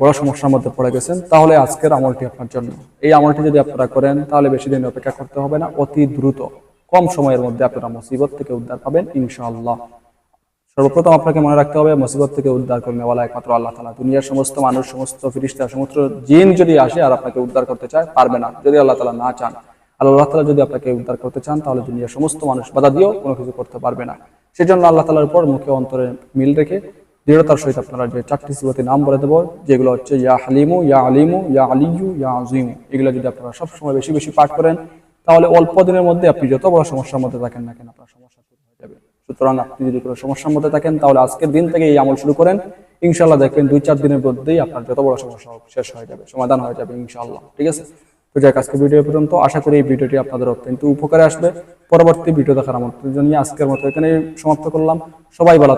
বড় সমস্যার মধ্যে পড়ে গেছেন, তাহলে আজকের আমলটি আপনার জন্য। এই আমলটি যদি আপনারা করেন, তাহলে বেশি দিন অপেক্ষা করতে হবে না, অতি দ্রুত। কম সময়ের মধ্যে আপনারা মুসিবত থেকে উদ্ধার পাবেন, ইনশাআল্লাহ। সর্বপ্রথম আপনাকে মনে রাখতে হবে, মুসিবত থেকে উদ্ধার করে নেওয়ালা একমাত্র আল্লাহ তালা দুনিয়ার সমস্ত মানুষ, সমস্ত ফিরিস্তা, সমস্ত জিন যদি আসে আর আপনাকে উদ্ধার করতে চায়, পারবে না। যদি আল্লাহ তালা না চান আল্লাহ তালা যদি আপনাকে উদ্ধার করতে চান, তাহলে দুনিয়ার সমস্ত মানুষ বাধা দিয়েও কোনো কিছু করতে পারবে না। সেজন্য আল্লাহ তালার উপর মুখে অন্তরে মিল রেখে দৃঢ়তার সহিত আপনারা যে চারটি সিবতি নাম বলে দেবো, যেগুলো হচ্ছে ইয়া হালিমু, ইয়া আলিমু, ইয়া আলিয়ু ইয়া আজিমু এগুলো যদি আপনারা সবসময় বেশি বেশি পাঠ করেন, তাহলে অল্প দিনের মধ্যে আপনি যত বড় সমস্যার মধ্যে থাকেন না কেন, আপনার সমস্যা শুরু হয়ে যাবে। সুতরাং আপনি যদি কোনো সমস্যার মধ্যে থাকেন, তাহলে আজকের দিন থেকে এই আমল শুরু করেন। ইনশাল্লাহ দেখবেন দুই চার দিনের মধ্যেই আপনার যত বড় সমস্যা শেষ হয়ে যাবে, সমাধান হয়ে যাবে ইনশাল্লাহ ঠিক আছে? তো যাক আজকে ভিডিও পর্যন্ত। আশা করি এই ভিডিওটি আপনাদের অত্যন্ত উপকারে আসবে। পরবর্তী ভিডিও দেখার আমন্ত্রণ জানিয়ে আজকের মতো এখানে সমাপ্ত করলাম। সবাই ভালো।